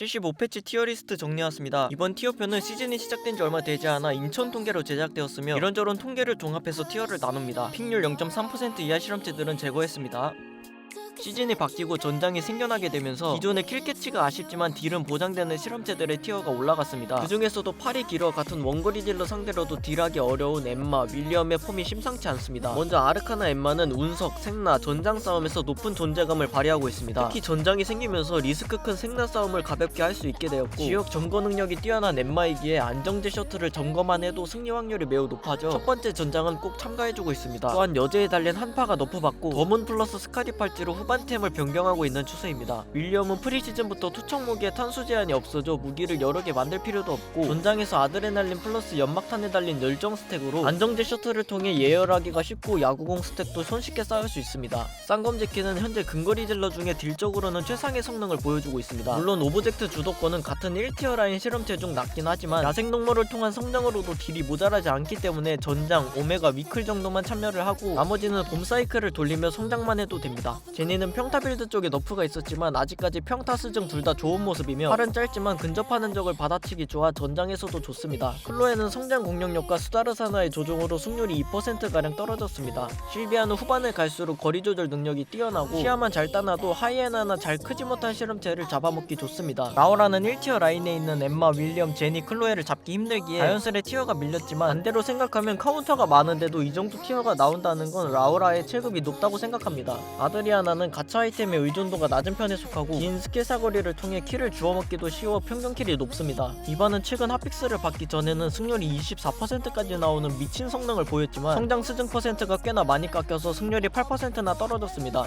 75패치 티어리스트 정리해왔습니다. 이번 티어표는 시즌이 시작된 지 얼마 되지 않아 인천 통계로 제작되었으며 이런저런 통계를 종합해서 티어를 나눕니다. 픽률 0.3% 이하 실험체들은 제거했습니다. 시즌이 바뀌고 전장이 생겨나게 되면서 기존의 킬캐치가 아쉽지만 딜은 보장되는 실험체들의 티어가 올라갔습니다. 그 중에서도 팔이 길어 같은 원거리 딜러 상대로도 딜하기 어려운 엠마, 윌리엄의 폼이 심상치 않습니다. 먼저 아르카나 엠마는 운석, 생나, 전장 싸움에서 높은 존재감을 발휘하고 있습니다. 특히 전장이 생기면서 리스크 큰 생나 싸움을 가볍게 할 수 있게 되었고 지역 점거 능력이 뛰어난 엠마이기에 안정제 셔틀을 점거만 해도 승리 확률이 매우 높아져 첫 번째 전장은 꼭 참가해주고 있습니다. 또한 여제에 달린 한파가 너프받고 검은 플러스 스카디 팔찌로 후반 템을 변경하고 있는 추세입니다. 윌리엄은 프리시즌부터 투척 무기에 탄수 제한이 없어져 무기를 여러 개 만들 필요도 없고 전장에서 아드레날린 플러스 연막탄에 달린 열정 스택으로 안정제 셔틀을 통해 예열하기가 쉽고 야구공 스택도 손쉽게 쌓을 수 있습니다. 쌍검 제키는 현재 근거리 딜러 중에 딜적으로는 최상의 성능을 보여주고 있습니다. 물론 오브젝트 주도권은 같은 1티어 라인 실험체 중 낮긴 하지만 야생동물을 통한 성장으로도 딜이 모자라지 않기 때문에 전장, 오메가, 위클 정도만 참여를 하고 나머지는 봄 사이클을 돌리며 성장만 해도 됩니다. 제니는 평타 빌드 쪽에 너프가 있었지만 아직까지 평타 스증 둘 다 좋은 모습이며 팔은 짧지만 근접하는 적을 받아치기 좋아 전장에서도 좋습니다. 클로에는 성장 공격력과 수다르사나의 조종으로 승률이 2%가량 떨어졌습니다. 실비아는 후반에 갈수록 거리 조절 능력이 뛰어나고 시야만 잘 따놔도 하이에나나 잘 크지 못한 실험체를 잡아먹기 좋습니다. 라오라는 1티어 라인에 있는 엠마, 윌리엄, 제니, 클로에를 잡기 힘들기에 자연스레 티어가 밀렸지만 반대로 생각하면 카운터가 많은데도 이 정도 티어가 나온다는 건 라오라의 체급이 높다고 생각합니다. 아드리아나는 가차 아이템의 의존도가 낮은 편에 속하고 긴 스킬 사거리를 통해 킬을 주워먹기도 쉬워 평균 킬이 높습니다. 이반은 최근 핫픽스를 받기 전에는 승률이 24%까지 나오는 미친 성능을 보였지만 성장 수증 퍼센트가 꽤나 많이 깎여서 승률이 8%나 떨어졌습니다.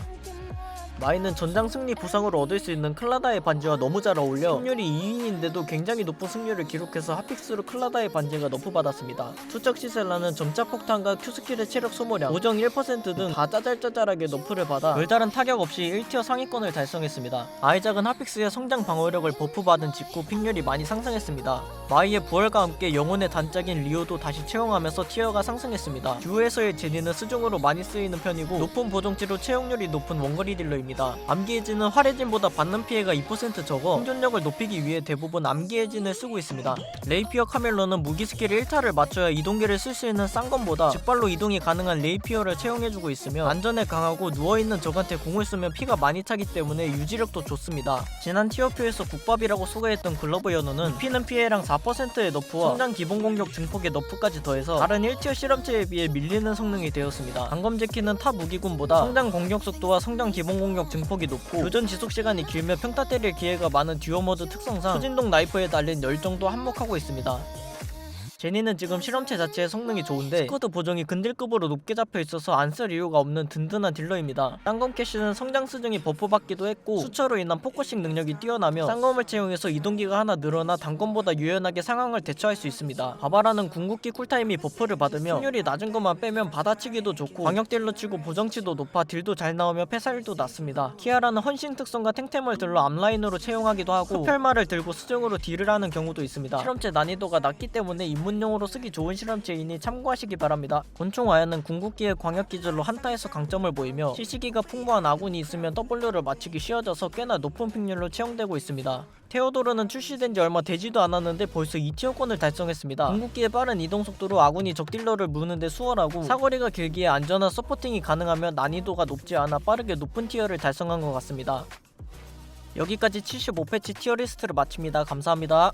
마이는 전장 승리 부상으로 얻을 수 있는 클라다의 반지와 너무 잘 어울려 승률이 2인인데도 굉장히 높은 승률을 기록해서 핫픽스로 클라다의 반지가 너프받았습니다. 투척 시셀라는 점차 폭탄과 큐스킬의 체력 소모량, 고정 1%등 다 짜잘짜잘하게 너프를 받아 별다른 타격 없이 1티어 상위권을 달성했습니다. 아이작은 핫픽스의 성장 방어력을 버프받은 직후 픽률이 많이 상승했습니다. 마이의 부활과 함께 영혼의 단짝인 리오도 다시 채용하면서 티어가 상승했습니다. 듀오에서의 제니는 수중으로 많이 쓰이는 편이고 높은 보정치로 채용률이 높은 원거리 딜러입니다. 암기해진은 활해진보다 받는 피해가 2% 적어 생존력을 높이기 위해 대부분 암기해진을 쓰고 있습니다. 레이피어 카멜로는 무기 스킬 1타를 맞춰야 이동기를 쓸 수 있는 쌍검보다 직발로 이동이 가능한 레이피어를 채용해주고 있으며 안전에 강하고 누워있는 적한테 공을 쓰면 피가 많이 차기 때문에 유지력도 좋습니다. 지난 티어표에서 국밥이라고 소개했던 글러브 연우는 피는 피해량 4%의 너프와 성장 기본 공격 증폭의 너프까지 더해서 다른 1티어 실험체에 비해 밀리는 성능이 되었습니다. 강검 제키는 타 무기군보다 성장 공격 속도와 성장 기본 공격 증폭이 높고 교전 지속 시간이 길며 평타 때릴 기회가 많은 듀오 모드 특성상 초진동 나이프에 달린 열정도 한몫하고 있습니다. 제니는 지금 실험체 자체의 성능이 좋은데 스쿼드 보정이 근딜급으로 높게 잡혀 있어서 안 쓸 이유가 없는 든든한 딜러입니다. 쌍검 캐시는 성장 수증이 버프 받기도 했고 수처로 인한 포커싱 능력이 뛰어나며 쌍검을 채용해서 이동기가 하나 늘어나 단검보다 유연하게 상황을 대처할 수 있습니다. 바바라는 궁극기 쿨타임이 버프를 받으며 승률이 낮은 것만 빼면 받아치기도 좋고 광역 딜로 치고 보정치도 높아 딜도 잘 나오며 패살도 낮습니다. 키아라는 헌신 특성과 탱템을 들러 앞라인으로 채용하기도 하고 흡혈말을 들고 수정으로 딜을 하는 경우도 있습니다. 실험체 난이도가 낮기 때문에 입문 용으로 쓰기 좋은 실험체이니 참고하시기 바랍니다. 곤충 아야는 궁극기의 광역 기술로 한타에서 강점을 보이며 CC기가 풍부한 아군이 있으면 W를 맞추기 쉬워져서 꽤나 높은 픽률로 채용되고 있습니다. 테오도르는 출시된 지 얼마 되지도 않았는데 벌써 2티어권을 달성했습니다. 궁극기의 빠른 이동 속도로 아군이 적딜러를 무는데 수월하고 사거리가 길기에 안전한 서포팅이 가능하며 난이도가 높지 않아 빠르게 높은 티어를 달성한 것 같습니다. 여기까지 75패치 티어 리스트를 마칩니다. 감사합니다.